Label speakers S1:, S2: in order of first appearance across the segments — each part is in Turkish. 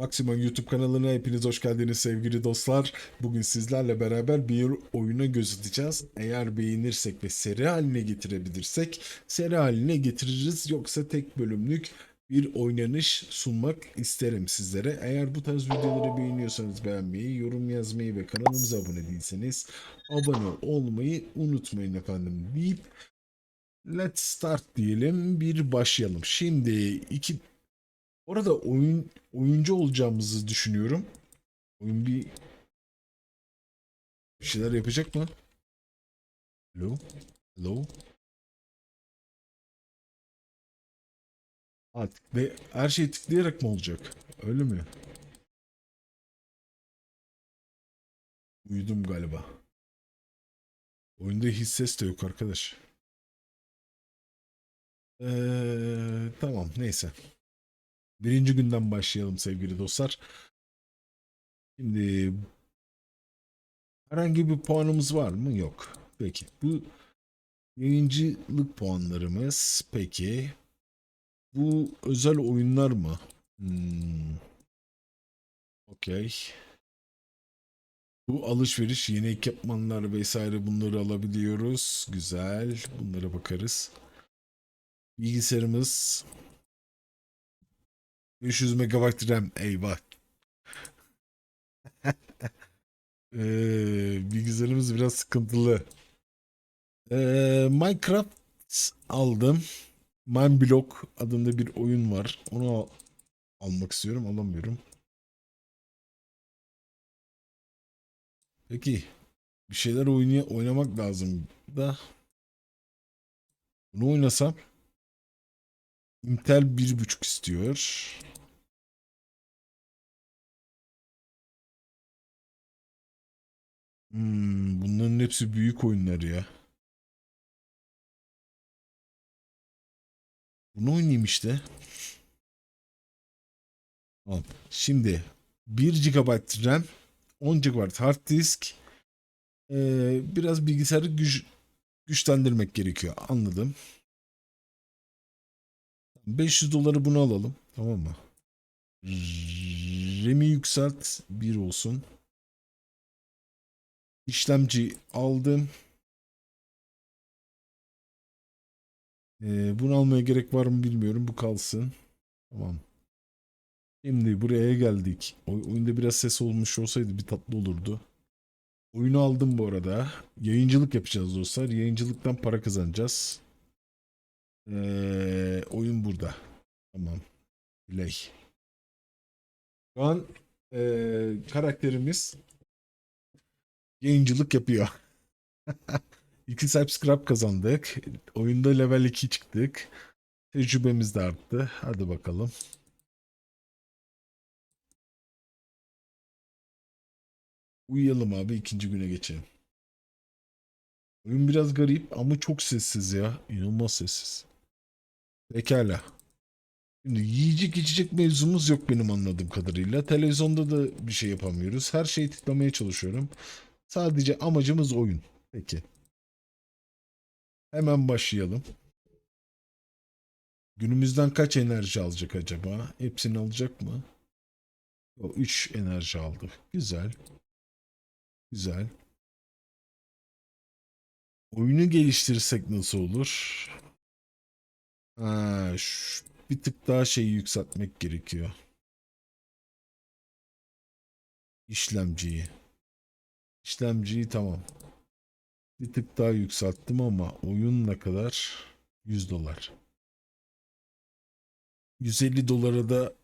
S1: Maximum YouTube kanalına hepiniz hoş geldiniz sevgili dostlar. Bugün sizlerle beraber bir oyuna göz atacağız. Eğer beğenirsek ve seri haline getirebilirsek seri haline getiririz. Yoksa tek bölümlük bir oynanış sunmak isterim sizlere. Eğer bu tarz videoları beğeniyorsanız beğenmeyi, yorum yazmayı ve kanalımıza abone değilseniz abone olmayı unutmayın efendim deyip Let's start diyelim bir başlayalım. Şimdi iki Orada oyun oyuncu olacağımızı düşünüyorum. Oyun bir bir şeyler yapacak mı? Hello? Hello? Artık ve her şeyi tıklayarak mı olacak? Öyle mi? Uyudum galiba. Oyunda hiç ses de yok arkadaş. Ee, tamam neyse. Birinci günden başlayalım sevgili dostlar. Şimdi herhangi bir puanımız var mı? Yok. Peki. Bu yayıncılık puanlarımız. Peki. Bu özel oyunlar mı? Hmm. Okey. Bu alışveriş, yeni ekipmanlar vesaire bunları alabiliyoruz. Güzel. Bunlara bakarız. Bilgisayarımız 500 MB RAM. Eyvah. Ee, bilgisayarımız biraz sıkıntılı. Ee, Minecraft aldım. Mineblock adında bir oyun var. Onu al- almak istiyorum. Alamıyorum. Peki. Bir şeyler oynaya oynamak lazım da. Bunu oynasam Intel 1.5 istiyor. Hmm, bunların hepsi büyük oyunlar ya. Bunu oynayayım işte. Tamam. Şimdi 1 GB RAM, 10 GB hard disk, ee, biraz bilgisayarı güç, güçlendirmek gerekiyor. Anladım. 500 doları bunu alalım. Tamam mı? RAM'i yükselt. 1 olsun. İşlemci aldım. Ee, bunu almaya gerek var mı bilmiyorum. Bu kalsın. Tamam. Şimdi buraya geldik. Oy- oyunda biraz ses olmuş olsaydı bir tatlı olurdu. Oyunu aldım bu arada. Yayıncılık yapacağız dostlar. Yayıncılıktan para kazanacağız. Ee, oyun burada. Tamam. Play. Şu an ee, karakterimiz yayıncılık yapıyor. İki subscribe kazandık. Oyunda level 2 çıktık. Tecrübemiz de arttı. Hadi bakalım. Uyuyalım abi ikinci güne geçelim. Oyun biraz garip ama çok sessiz ya. İnanılmaz sessiz. Pekala. Şimdi yiyecek içecek mevzumuz yok benim anladığım kadarıyla. Televizyonda da bir şey yapamıyoruz. Her şeyi tıklamaya çalışıyorum. Sadece amacımız oyun. Peki. Hemen başlayalım. Günümüzden kaç enerji alacak acaba? Hepsini alacak mı? O 3 enerji aldı. Güzel. Güzel. Oyunu geliştirirsek nasıl olur? Ha, şu- bir tık daha şeyi yükseltmek gerekiyor. İşlemciyi. İşlemciyi tamam. Bir tık daha yükselttim ama oyun ne kadar? 100 dolar. 150 dolara da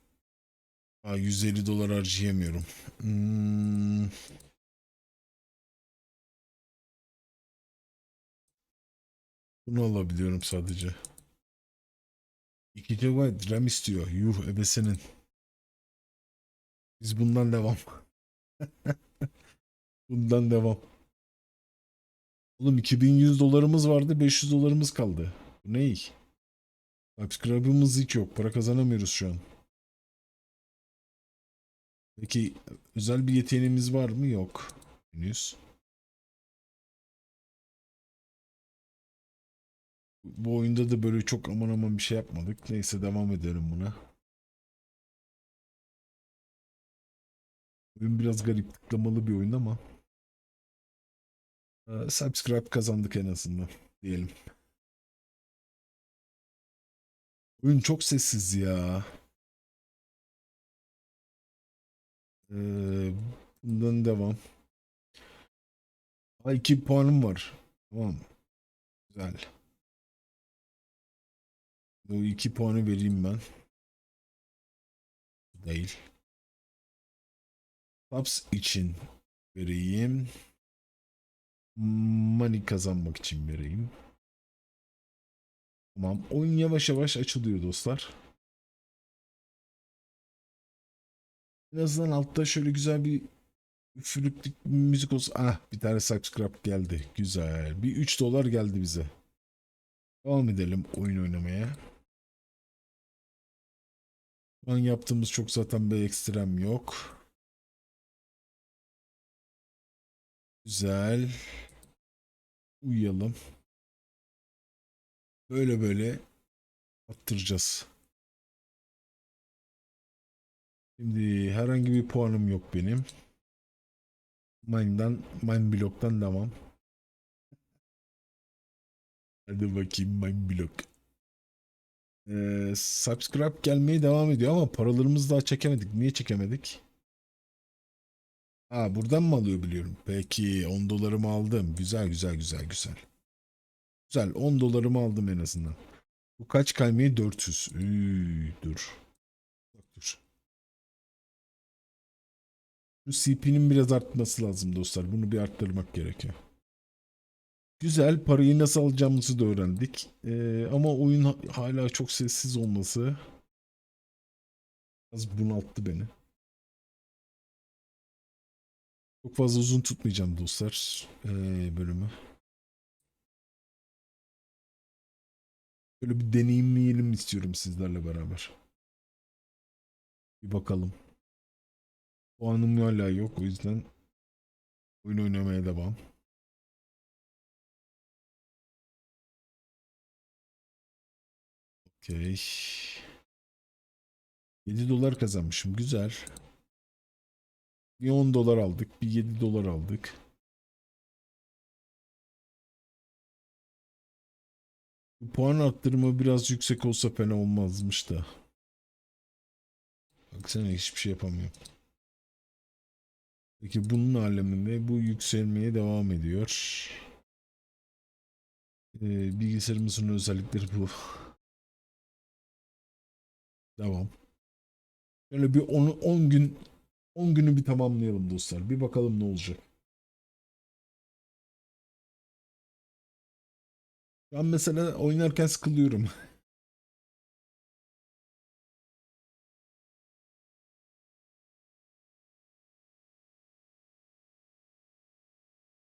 S1: Aa, 150 dolar harcayamıyorum. Hmm. Bunu alabiliyorum sadece. 2 GB RAM istiyor. Yuh ebesinin. Biz bundan devam. bundan devam. Oğlum 2100 dolarımız vardı 500 dolarımız kaldı. Bu ne? Subscribe'ımız hiç yok. Para kazanamıyoruz şu an. Peki özel bir yeteneğimiz var mı? Yok. Henüz. Bu oyunda da böyle çok aman aman bir şey yapmadık. Neyse devam edelim buna. Oyun biraz garip tıklamalı bir oyun ama e, subscribe kazandık en azından diyelim. Oyun çok sessiz ya. Ee, bundan devam. Ha, 2 puanım var. Tamam. Güzel. Bu iki puanı vereyim ben. Değil. Subs için vereyim. Money kazanmak için vereyim. Tamam. Oyun yavaş yavaş açılıyor dostlar. En azından altta şöyle güzel bir üfürüklük müzik olsun. Ah bir tane subscribe geldi. Güzel. Bir 3 dolar geldi bize. Devam edelim oyun oynamaya. Şu an yaptığımız çok zaten bir ekstrem yok. Güzel. Uyuyalım. Böyle böyle attıracağız. Şimdi herhangi bir puanım yok benim. Mine'dan, Mine Block'tan devam. Hadi bakayım Mine Block. Ee, subscribe gelmeye devam ediyor ama paralarımızı daha çekemedik. Niye çekemedik? Ha buradan mı alıyor biliyorum. Peki 10 dolarımı aldım. Güzel güzel güzel güzel. Güzel 10 dolarımı aldım en azından. Bu kaç kalmayı 400. Üy, dur. Dur. Şu CP'nin biraz artması lazım dostlar. Bunu bir arttırmak gerekiyor. Güzel. Parayı nasıl alacağımızı da öğrendik. Ee, ama oyun ha- hala çok sessiz olması biraz bunalttı beni. Çok fazla uzun tutmayacağım dostlar ee, bölümü. Böyle bir deneyimleyelim istiyorum sizlerle beraber. Bir bakalım. Puanım hala yok o yüzden oyun oynamaya devam. Okey. 7 dolar kazanmışım. Güzel. Bir 10 dolar aldık. Bir 7 dolar aldık. Puan arttırma biraz yüksek olsa fena olmazmış da. Baksana hiçbir şey yapamıyorum. Peki bunun aleminde bu yükselmeye devam ediyor. Ee, bilgisayarımızın özellikleri bu. Devam. Şöyle bir 10 10 gün 10 günü bir tamamlayalım dostlar. Bir bakalım ne olacak. Ben mesela oynarken sıkılıyorum.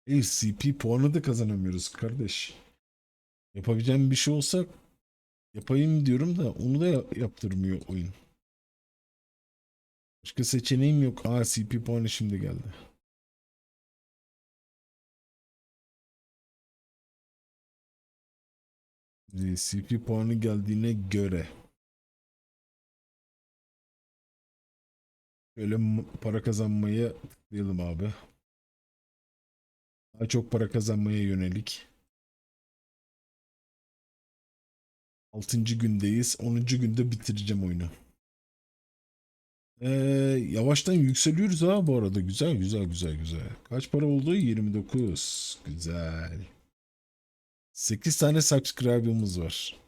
S1: E, CP puanı da kazanamıyoruz kardeş. Yapabileceğim bir şey olsa yapayım diyorum da onu da ya- yaptırmıyor oyun. Başka seçeneğim yok. Aa CP puanı şimdi geldi. Ee, CP puanı geldiğine göre şöyle para kazanmaya tıklayalım abi. Daha çok para kazanmaya yönelik. 6. gündeyiz. 10. günde bitireceğim oyunu. Ee, yavaştan yükseliyoruz ha bu arada. Güzel güzel güzel güzel. Kaç para oldu? 29. Güzel. 8 tane subscribe'ımız var.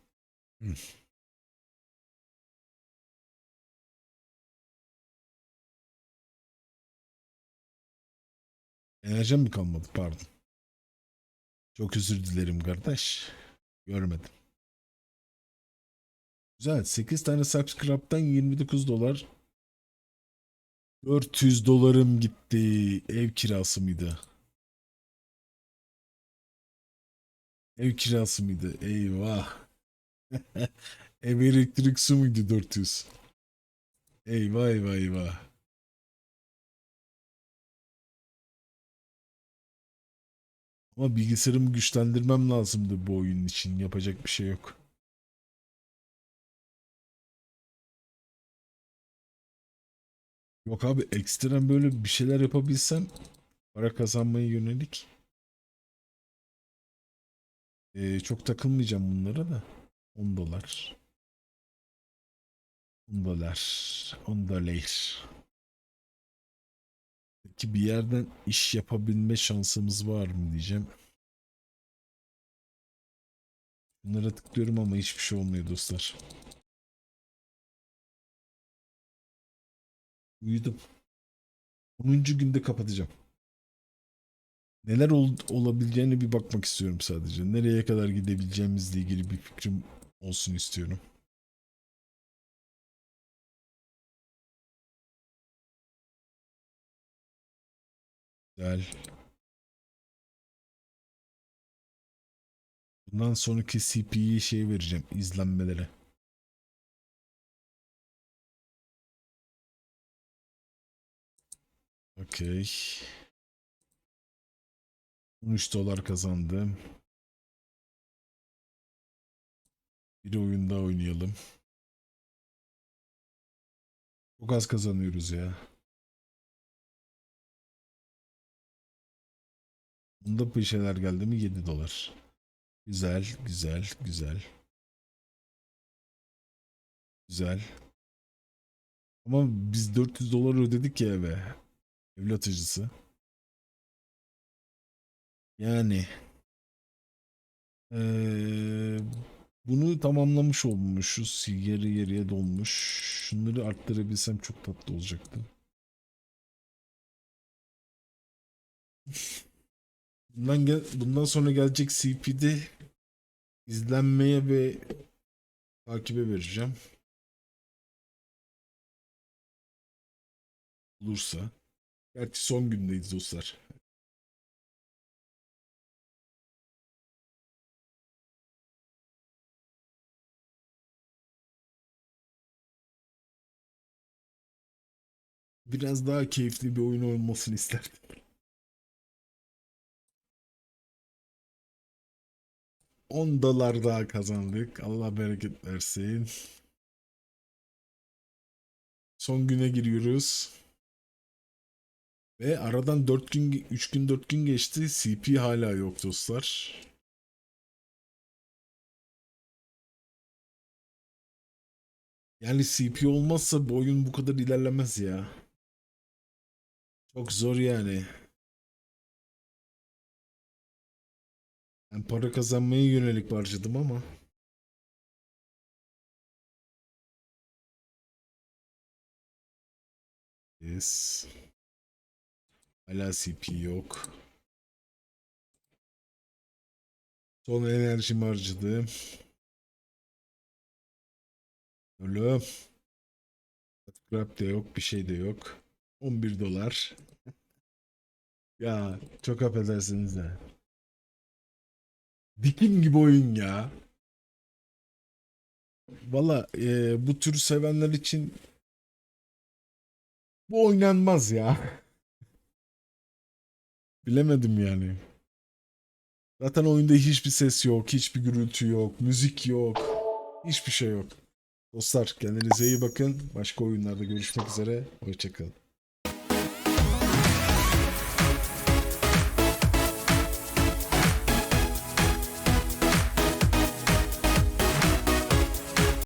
S1: Enerjim mi kalmadı? Pardon. Çok özür dilerim kardeş. Görmedim. Güzel. 8 tane subscribe'dan 29 dolar. 400 dolarım gitti. Ev kirası mıydı? Ev kirası mıydı? Eyvah. Ev elektrik su muydu 400? Eyvah eyvah eyvah. Ama bilgisayarımı güçlendirmem lazımdı bu oyun için. Yapacak bir şey yok. Yok abi ekstrem böyle bir şeyler yapabilsem para kazanmaya yönelik. Ee, çok takılmayacağım bunlara da. 10 dolar. 10 dolar. 10 dolar. Peki bir yerden iş yapabilme şansımız var mı diyeceğim. Bunlara tıklıyorum ama hiçbir şey olmuyor dostlar. Uyudum. 10. günde kapatacağım. Neler ol- olabileceğine bir bakmak istiyorum sadece. Nereye kadar gidebileceğimizle ilgili bir fikrim olsun istiyorum. Güzel. Bundan sonraki CP'yi şey vereceğim. izlenmelere. Okey. 13 dolar kazandım. Bir oyun daha oynayalım. Çok az kazanıyoruz ya. Bunda bir şeyler geldi mi 7 dolar. Güzel, güzel, güzel. Güzel. Ama biz 400 dolar ödedik ya eve. Evlat acısı. Yani eee, bunu tamamlamış olmuşuz. Yarı yarıya dolmuş. Şunları arttırabilsem çok tatlı olacaktı. Bundan gel bundan sonra gelecek CP'de izlenmeye ve takibe vereceğim. Olursa. Gerçi son gündeyiz dostlar. Biraz daha keyifli bir oyun olmasını isterdim. On dolar daha kazandık. Allah bereket versin. Son güne giriyoruz. Ve aradan 4 gün 3 gün 4 gün geçti. CP hala yok dostlar. Yani CP olmazsa bu oyun bu kadar ilerlemez ya. Çok zor yani. Ben para kazanmaya yönelik harcadım ama. Yes. Hala CP yok. Son enerjimi harcadım. Oğlum. Scrap de yok, bir şey de yok. 11 dolar. Ya çok affedersiniz de. Dikim gibi oyun ya. Valla e, bu tür sevenler için bu oynanmaz ya. Bilemedim yani. Zaten oyunda hiçbir ses yok, hiçbir gürültü yok, müzik yok, hiçbir şey yok. Dostlar kendinize iyi bakın. Başka oyunlarda görüşmek üzere. Hoşçakalın.